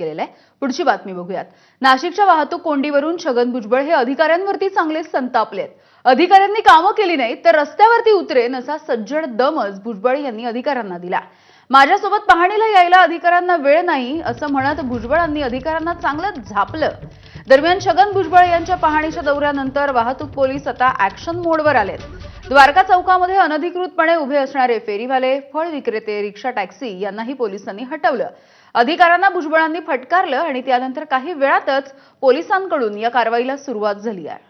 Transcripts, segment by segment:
केलेलं आहे. पुढची बातमी बघूयात. नाशिकच्या वाहतूक कोंडीवरून छगन भुजबळ हे अधिकाऱ्यांवरती चांगले संतापलेत अधिकाऱ्यांनी कामं केली नाहीत तर रस्त्यावरती उतरेन असा सज्जड दमच भुजबळ यांनी अधिकाऱ्यांना दिला. माझ्यासोबत पाहणीला यायला अधिकाऱ्यांना वेळ नाही असं म्हणत भुजबळांनी अधिकाऱ्यांना चांगलं झापलं. दरम्यान छगन भुजबळ यांच्या पाहणीच्या दौऱ्यानंतर वाहतूक पोलीस आता ऍक्शन मोडवर आलेत. द्वारका चौकामध्ये अनधिकृतपणे उभे असणारे फेरीवाले फळ विक्रेते रिक्षा टॅक्सी यांनाही पोलिसांनी हटवलं. अधिकाऱ्यांना भुजबळांनी फटकारलं आणि त्यानंतर काही वेळातच पोलिसांकडून या कारवाईला सुरुवात झाली आहे.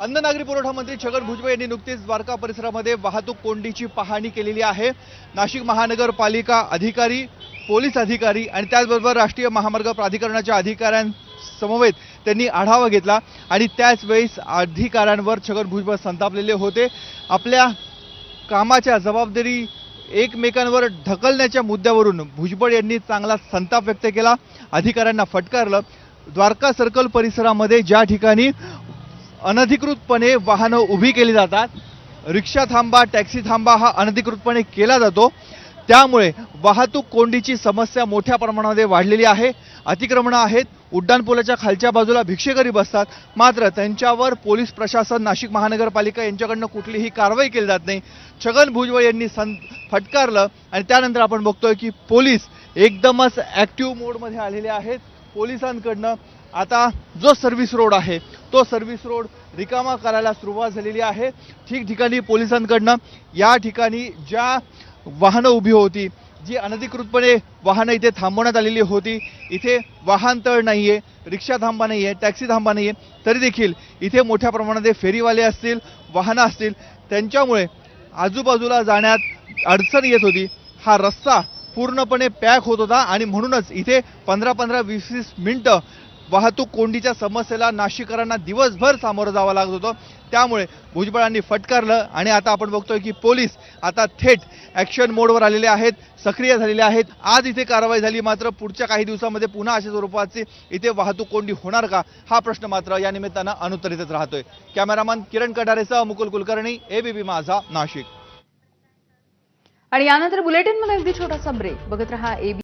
अन्न नागरी पुरवठा मंत्री छगन भुजबळ यांनी नुकतीच द्वारका परिसरामध्ये वाहतूक कोंडीची पाहणी केलेली आहे. नाशिक महानगरपालिका अधिकारी पोलीस अधिकारी आणि त्याचबरोबर राष्ट्रीय महामार्ग प्राधिकरणाच्या अधिकाऱ्यांसमवेत त्यांनी आढावा घेतला आणि त्याचवेळेस अधिकाऱ्यांवर छगन भुजबळ संतापलेले होते. आपल्या कामाच्या जबाबदारी एकमेकांवर ढकलण्याच्या मुद्द्यावरून भुजबळ यांनी चांगला संताप व्यक्त केला. अधिकाऱ्यांना फटकारलं. द्वारका सर्कल परिसरामध्ये ज्या ठिकाणी अनधिकृतपणे वाहनं उभी केली जातात रिक्षा थांबा टॅक्सी थांबा हा अनधिकृतपणे केला जातो. त्यामुळे वाहतूक कोंडीची समस्या मोठ्या प्रमाणामध्ये वाढलेली आहे. अतिक्रमणं आहेत. उड्डाणपुलाच्या खालच्या बाजूला भिक्षेकरी बसतात. मात्र त्यांच्यावर पोलीस प्रशासन नाशिक महानगरपालिका यांच्याकडनं कुठलीही कारवाई केली जात नाही. छगन भुजबळ यांनी सं फटकारलं आणि त्यानंतर आपण बघतोय की पोलीस एकदमच ॲक्टिव्ह मोडमध्ये आलेले आहेत. पोलिसांकडनं आता जो सर्व्हिस रोड आहे तो सर्व्हिस रोड रिकामा करायला सुरुवात झालेली आहे. ठिकठिकाणी पोलिसांकडनं. या ठिकाणी ज्या वाहनं उभी होती. जी अनधिकृतपणे वाहनं इथे थांबवण्यात आलेली होती. इथे वाहनतळ नाही आहे रिक्षा थांबा नाही आहे टॅक्सी थांबा नाही आहे तरी देखील इथे मोठ्या प्रमाणात फेरीवाले असतील वाहनं असतील. त्यांच्यामुळे आजूबाजूला जाण्यात अडचण येत होती. हा रस्ता पूर्णपणे पॅक होत होता आणि म्हणूनच इथे पंधरा पंधरा वीस वीस मिनटं वाहतूक कोंडीच्या समस्येला नाशिकरांना दिवसभर सामोरं जावं लागत होतं. त्यामुळे भुजबळांनी फटकारलं आणि आता आपण बघतोय की पोलीस आता थेट ॲक्शन मोडवर आलेले आहेत सक्रिय झालेले आहेत. आज इथे कारवाई झाली मात्र पुढच्या काही दिवसामध्ये पुन्हा अशा स्वरूपाची इथे वाहतूक कोंडी होणार का? हा प्रश्न मात्र या निमित्तानं अनुत्तरितच राहतोय. कॅमेरामन किरण कटारेसह मुकुल कुलकर्णी एबीपी माझा नाशिक. आणि यानंतर बुलेटिनमध्ये अगदी छोटासा ब्रेक बघत रहा एबी